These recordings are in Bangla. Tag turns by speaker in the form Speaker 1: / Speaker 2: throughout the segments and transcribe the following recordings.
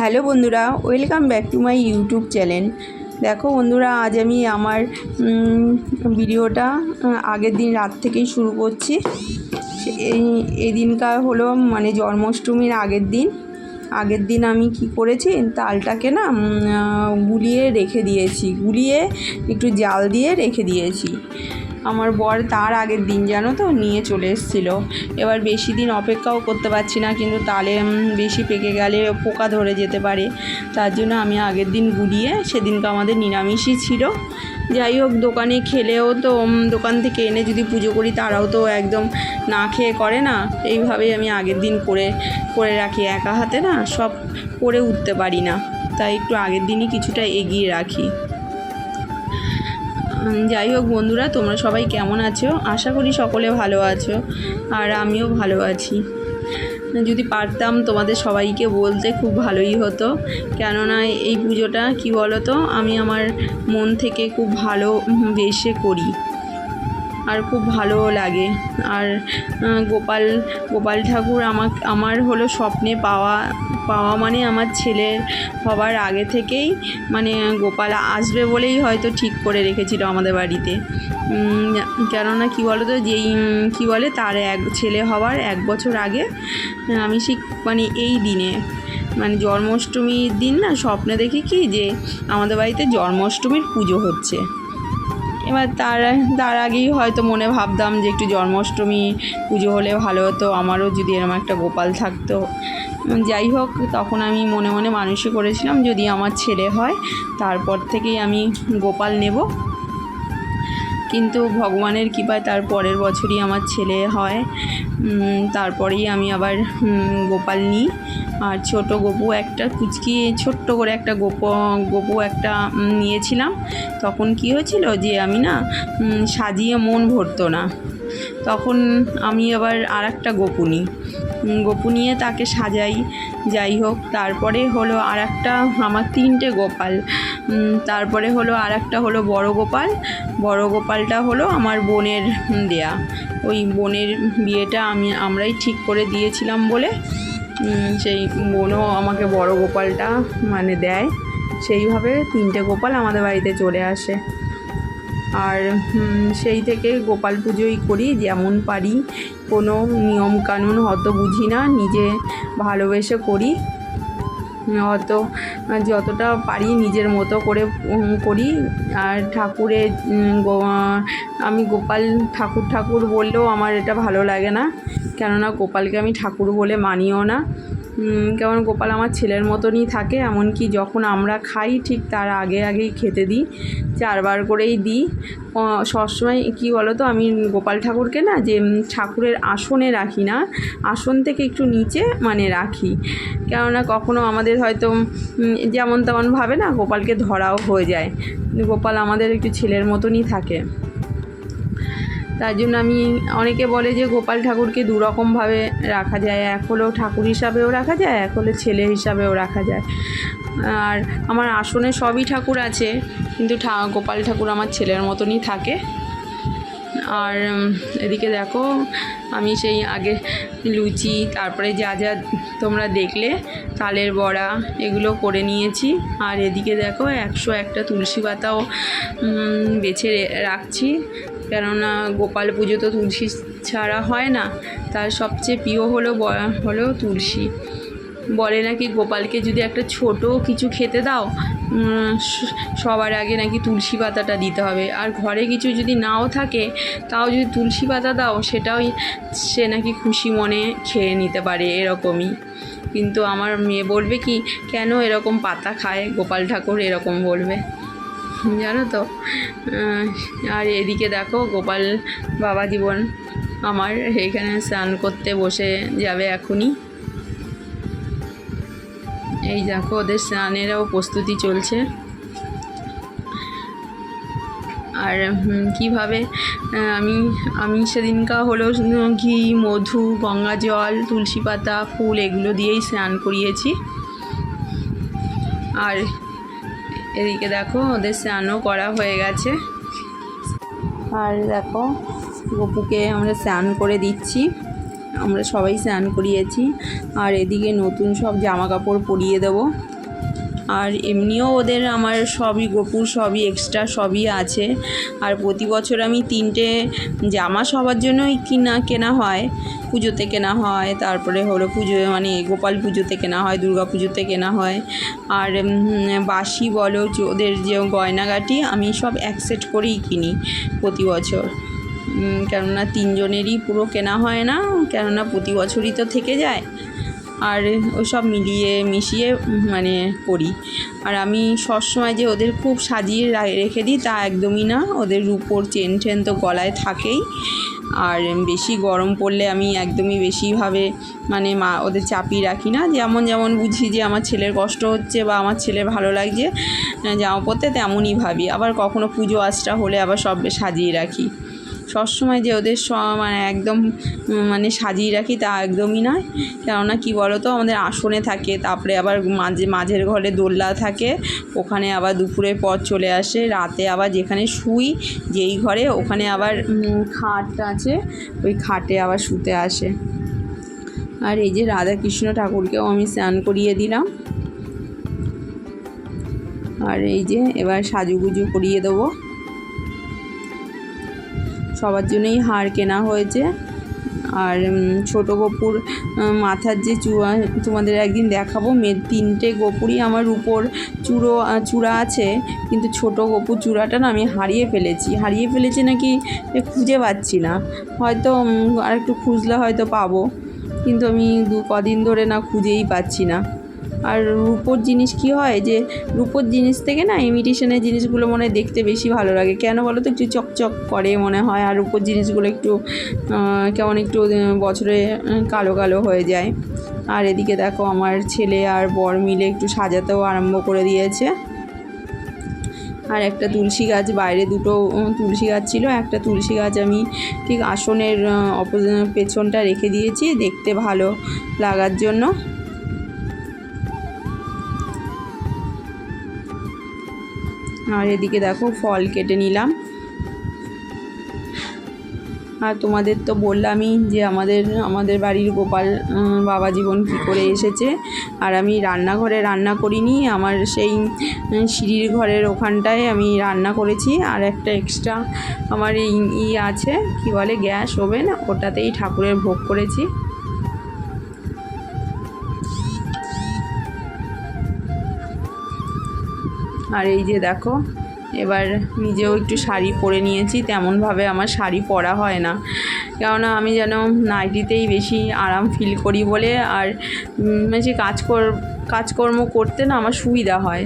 Speaker 1: হ্যালো বন্ধুরা, welcome back to my YouTube channel. দেখো বন্ধুরা, আজ আমি আমার ভিডিওটা আগের দিন রাত থেকেই শুরু করছি। এই এই দিনকার হলো মানে জন্মাষ্টমীর আগের দিন। আগের দিন আমি কি করেছি? তালটাকে না গুলিয়ে রেখে দিয়েছি। গুলিয়ে একটু জাল দিয়ে রেখে দিয়েছি। আমার বর তার আগের দিন জানো তো নিয়ে চলে এসেছিল। এবার বেশি দিন অপেক্ষাও করতে পারছি না, কিন্তু তালে বেশি পেকে গেলে পোকা ধরে যেতে পারে। তার জন্য আমি আগের দিন গুলিয়ে সেদিনকে আমাদের নিরামিষই ছিল। যাই হোক, দোকানে খেলেও তো দোকান থেকে এনে যদি পুজো করি, তারাও তো একদম না খেয়ে করে না। এইভাবেই আমি আগের দিন করে করে রাখি। একা হাতে না সব করে উঠতে পারি না। তাই একটু আগের দিনই কিছুটা এগিয়ে রাখি। যাই হোক বন্ধুরা, তোমরা সবাই কেমন আছো? আশা করি সকলে ভালো আছো, আর আমিও ভালো আছি। যদি পারতাম তোমাদের সবাইকে বলতে খুব ভালোই হতো, কেননা এই পুজোটা কি বলো তো আমি আমার মন থেকে খুব ভালো বেসে করি। আর খুব ভালোও লাগে। আর গোপাল গোপাল ঠাকুর আমার আমার হলো স্বপ্নে পাওয়া পাওয়া মানে আমার ছেলের হবার আগে থেকেই মানে গোপাল আসবে বলেই হয়তো ঠিক করে রেখেছিল আমাদের বাড়িতে। কেননা কী বলো তো যেই কী বলে, তার এক, ছেলে হওয়ার এক বছর আগে আমি সেই মানে এই দিনে মানে জন্মাষ্টমীর দিন না, স্বপ্নে দেখি কি যে আমাদের বাড়িতে জন্মাষ্টমীর পুজো হচ্ছে। এবার তার তার আগেই হয়তো মনে ভাবতাম যে একটু জন্মাষ্টমী পুজো হলে ভালো হতো, আমারও যদি এরকম একটা গোপাল থাকতো। যাই হোক, তখন আমি মনে মনে মানুষই করেছিলাম, যদি আমার ছেলে হয়, তারপর থেকেই আমি গোপাল নেব। কিন্তু ভগবানের কৃপায় তার পরের বছরই আমার ছেলে হয়। তারপরেই আমি আবার গোপাল নিই। আর ছোট গোপু একটা কুচকি, ছোট্ট করে একটা গোপ, গোপু একটা নিয়েছিলাম। তখন কি হয়েছিল যে আমি না সাজিয়ে মন ভরতো না। তখন আমি আবার আর একটা গোপু নিই। উম, নিয়ে তাকে সাজাই যাই হোক তারপরে হলো আর একটা আমার তিনটে গোপাল। তারপরে হলো আর একটা হলো বড় গোপাল। বড় গোপালটা হলো আমার বোনের দেয়া। ওই বোনের বিয়েটা আমি আমরাই ঠিক করে দিয়েছিলাম বলে সেই বোনও আমাকে বড় গোপালটা মানে দেয়। সেইভাবে তিনটে গোপাল আমাদের বাড়িতে চলে আসে। আর সেই থেকে গোপাল পুজোই করি, যেমন পারি। কোনো নিয়ম কানুন অত বুঝি না, নিজে ভালোবেসে করি। অত যতটা পারি নিজের মতো করে করি। আর গো- আমি গোপাল ঠাকুর ঠাকুর বললেও আমার এটা ভালো লাগে না। কেননা গোপালকে আমি ঠাকুর বলে মানিও না। কেমন গোপাল আমার ছেলের মতনই থাকে, এমনকি যখন আমরা খাই ঠিক তার আগে আগেই খেতে দিই, চারবার করেই দিই। সবসময় কী বলো তো আমি গোপাল ঠাকুরকে না যে ঠাকুরের আসনে রাখি না, আসন থেকে একটু নিচে মানে রাখি। কেননা কখনো আমাদের হয়তো যেমন তেমন ভাবে না গোপালকে ধরাও হয়ে যায়। গোপাল আমাদের একটু ছেলের মতনই থাকে। তার জন্য আমি অনেকে বলে যে গোপাল ঠাকুরকে দুরকমভাবে রাখা যায়, এক হলো ঠাকুর হিসাবেও রাখা যায়, এক হলো ছেলে হিসাবেও রাখা যায়। আর আমার আসনে সবই ঠাকুর আছে, কিন্তু গোপাল ঠাকুর আমার ছেলের মতনই থাকে। আর এদিকে দেখো, আমি সেই আগে লুচি, তারপরে যা যা তোমরা দেখলে, তালের বড়া, এগুলো করে নিয়েছি। আর এদিকে দেখো, একশো একটা তুলসী পাতাও বেছে রাখছি। কেননা গোপাল পুজো তো তুলসী ছাড়া হয় না, তার সবচেয়ে প্রিয় হলো হলো তুলসী। বলে নাকি গোপালকে যদি একটা ছোট কিছু খেতে দাও সবার আগে নাকি তুলসী পাতাটা দিতে হবে। আর ঘরে কিছু যদি নাও থাকে, তাও যদি তুলসী পাতা দাও, সেটাও সে নাকি খুশি মনে খেয়ে নিতে পারে এরকমই। কিন্তু আমার মেয়ে বলবে কি, কেন এরকম পাতা খায়? গোপাল ঠাকুর এরকম বলবে। জানো তো? আর এদিকে দেখো গোপাল বাবা জীবন আমার এখানে স্নান করতে বসে যাবে এখনই। এই দেখো ওদের স্নানেরও প্রস্তুতি চলছে। আর কীভাবে আমি আমি সেদিনকা হলো ঘি, মধু, গঙ্গা জল, তুলসী পাতা, ফুল এগুলো দিয়েই স্নান করিয়েছি। আর এদিকে দেখো ওদের স্নানও করা হয়ে গেছে। আর দেখো, গপুকে আমরা স্নান করে দিচ্ছি। আমরা সবাই স্নান করিয়েছি। আর এদিকে নতুন সব জামা কাপড় পরিয়ে দেবো। আর এমনিও ওদের আমার সবই গোপুর সবই এক্সট্রা সবই আছে। আর প্রতি বছর আমি তিনটে জামা সবার জন্যই কিনা, কেনা হয়। পুজোতে কেনা হয়, তারপরে হলো পুজো মানে গোপাল পুজোতে কেনা হয়, দুর্গা পুজোতে কেনা হয়। আর বাসি বলো ওদের যে গয়নাগাটি, আমি সব এক সেট করেই কিনি প্রতি বছর। কেননা তিনজনেরই পুরো কেনা হয় না, কেননা প্রতি বছরই তো থেকে যায়। আর ওসব মিলিয়ে মিশিয়ে মানে করি। আর আমি সবসময় যে ওদের খুব সাজিয়ে রেখে দিই তা একদমই না। ওদের রূপোর চেন টেন তো গলায় থাকেই। আর বেশি গরম পড়লে আমি একদমই বেশিভাবে মানে মা, ওদের চাপিয়ে রাখি না। যেমন যেমন বুঝি যে আমার ছেলের কষ্ট হচ্ছে বা আমার ছেলের ভালো লাগছে জামা পরতে তেমনই ভাবি। আবার কখনো পুজো আচটা হলে আবার সব সাজিয়ে রাখি। সবসময় যে ওদের স মানে একদম মানে সাজিয়ে রাখি তা একদমই নয়। কেননা কী বলো তো আমাদের আসনে থাকে, তারপরে আবার মাঝে, মাঝের ঘরে দোলনা থাকে, ওখানে আবার দুপুরের পর চলে আসে, রাতে আবার যেখানে শুই, যেই ঘরে, ওখানে আবার খাট আছে, ওই খাটে আবার শুতে আসে। আর এই যে রাধাকৃষ্ণ ঠাকুরকেও আমি স্নান করিয়ে দিলাম। আর এই যে এবার সাজুগুজু করিয়ে দেবো। সবার জন্যই হার কেনা হয়েছে। আর ছোটো গোপুর মাথার যে চূড়া তোমাদের একদিন দেখাবো। মে তিনটে গোপুরই আমার উপর চূড়ো চূড়া আছে। কিন্তু ছোটো গোপুর চূড়াটা না আমি হারিয়ে ফেলেছি। হারিয়ে ফেলেছি নাকি খুঁজে পাচ্ছি না। হয়তো আর একটু খুঁজলে হয়তো পাবো। কিন্তু আমি দু, কদিন ধরে না খুঁজেই পাচ্ছি না। আর রূপোর জিনিস কি হয় যে রূপোর জিনিস থেকে না ইমিটেশনের জিনিসগুলো মনে দেখতে বেশি ভালো লাগে। কেন বলো তো? একটু চকচক করে মনে হয় আর রূপোর জিনিসগুলো একটু কেমন একটু বছরে কালো কালো হয়ে যায়। আর এদিকে দেখো আমার ছেলে আর বর মিলে একটু সাজাতেও আরম্ভ করে দিয়েছে। আর একটা তুলসী গাছ, বাইরে দুটো তুলসী গাছ ছিল। একটা তুলসী গাছ আমি ঠিক আসনের পেছনটা রেখে দিয়েছি দেখতে ভালো লাগার জন্য। আর এদিকে দেখো ফল কেটে নিলাম। আর তোমাদের তো বললামই যে আমাদের আমাদের বাড়ির গোপাল বাবা জীবন কী করে এসেছে। আর আমি রান্নাঘরে রান্না করিনি, আমার সেই সিঁড়ির ঘরের ওখানটায় আমি রান্না করেছি। আর একটা এক্সট্রা আমার এই ই আছে, কি বলে, গ্যাস ওভেন, ওটাতেই ঠাকুরের ভোগ করেছি। আর এই যে দেখো, এবার নিজেও একটু শাড়ি পরে নিয়েছি, তেমনভাবে আমার শাড়ি পরা হয় না। কেননা আমি যেন নাইটিতেই বেশি আরাম ফিল করি বলে আর বেশি কাজ কর, কাজকর্ম করতে না আমার সুবিধা হয়।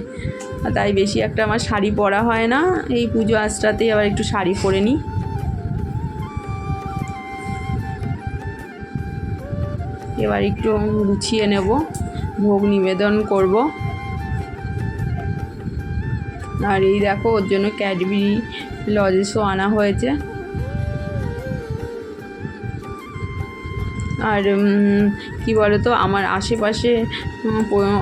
Speaker 1: তাই বেশি একটা আমার শাড়ি পরা হয় না, এই পুজো আজটাতেই আবার একটু শাড়ি পরে নিই। এবার একটু গুছিয়ে নেব, ভোগ নিবেদন করব। আর এই দেখো ওর জন্য ক্যাডবেরি লজেসও আনা হয়েছে। আর কি বলতো, আমার আশেপাশে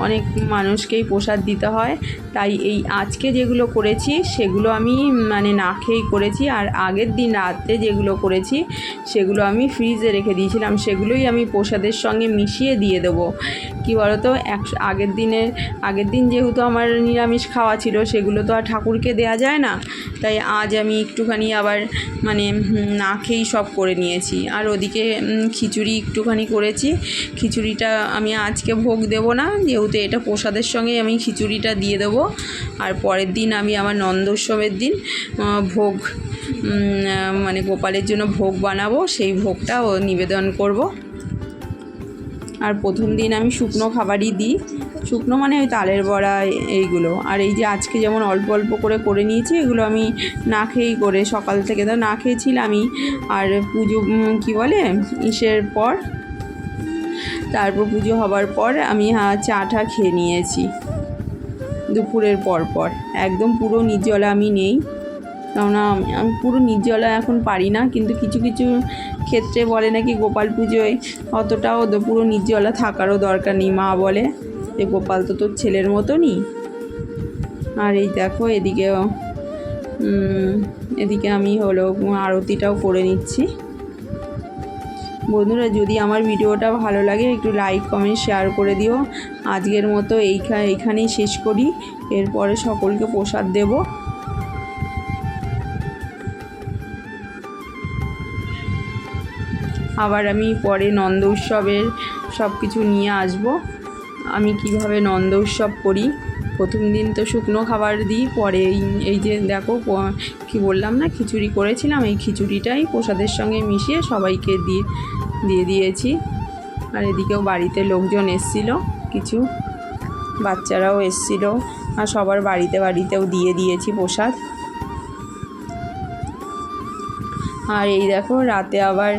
Speaker 1: অনেক মানুষকেই প্রসাদ দিতে হয়। তাই এই আজকে যেগুলো করেছি, সেগুলো আমি মানে না খেয়েই করেছি। আর আগের দিন রাতে যেগুলো করেছি, সেগুলো আমি ফ্রিজে রেখে দিয়েছিলাম। সেগুলোই আমি প্রসাদের সঙ্গে মিশিয়ে দিয়ে দেবো। কি বলতো, এক, আগের দিনের, আগের দিন যেহেতু আমার নিরামিষ খাওয়া ছিল, সেগুলো তো আর ঠাকুরকে দেয়া যায় না। তাই আজ আমি একটুখানি আবার মানে না খেয়েই সব করে নিয়েছি। আর ওদিকে খিচুড়ি একটুখানি করেছি। খিচুড়িটা আমি আজকে ভোগ দেব না, যেহেতু এটা প্রসাদের সঙ্গে আমি খিচুড়িটা দিয়ে দেব। আর পরের দিন আমি আমার নন্দোৎসবের দিন ভোগ মানে গোপালের জন্য ভোগ বানাবো, সেই ভোগটা নিবেদন করব। আর প্রথম দিন আমি শুকনো খাবারই দিই। শুকনো মানে ওই তালের বড়া, এইগুলো। আর এই যে আজকে যেমন অল্প অল্প করে করে নিয়েছি, এগুলো আমি না খেয়েই করে সকাল থেকে তো না খেয়েছিলামই। আর পুজো কী বলে, ইসের পর, তারপর পুজো হবার পর আমি হ্যাঁ চাটা খেয়ে নিয়েছি। দুপুরের পর পর। একদম পুরো নির্জলা আমি নেই। কেননা আমি- পুরো নির্জলা এখন পারি না, কিন্তু কিছু কিছু ক্ষেত্রে বলে নাকি গোপাল পুজোয় অতটাও পুরো নির্জলা থাকারও দরকার নেই, মা বলে। যে গোপাল তো তোর ছেলের মতনই। আর এই দেখো এদিকে এদিকে আমি হলো আরতিটাও করে নিচ্ছি। বন্ধুরা, যদি আমার ভিডিওটা ভালো লাগে, একটু লাইক কমেন্ট শেয়ার করে দিও। আজকের মতো এইখা, এইখানেই শেষ করি। এরপরে সকলকে প্রসাদ দেবো। আবার আমি পরে নন্দ উৎসবের সব কিছু নিয়ে আসব। আমি কীভাবে নন্দ উৎসব করি? প্রথম দিন তো শুকনো খাবার দিই, পরে এই যে দেখো কি বললাম না, খিচুড়ি করেছিলাম, এই খিচুড়িটাই প্রসাদের সঙ্গে মিশিয়ে সবাইকে দিয়ে দিয়ে দিয়েছি। আর এদিকেও বাড়িতে লোকজন এসছিল, কিছু বাচ্চারাও এসছিল, আর সবার বাড়িতে বাড়িতেও দিয়ে দিয়েছি প্রসাদ। আর এই দেখো, রাতে আবার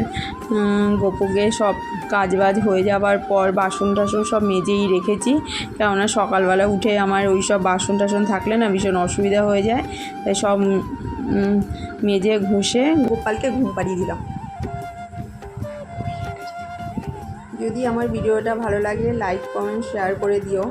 Speaker 1: গোপুকে সব কাজ বাজ হয়ে যাবার পর বাসন টাসন সব মেজেই রেখেছি। কেননা সকালবেলা উঠে আমার ওই সব বাসন টাসন থাকলে না ভীষণ অসুবিধা হয়ে যায়। তাই সব মেজে ঘষে গোপালকে ঘুম পাড়িয়ে দিলাম। যদি আমার ভিডিওটা ভালো লাগে লাইক কমেন্ট শেয়ার করে দিও।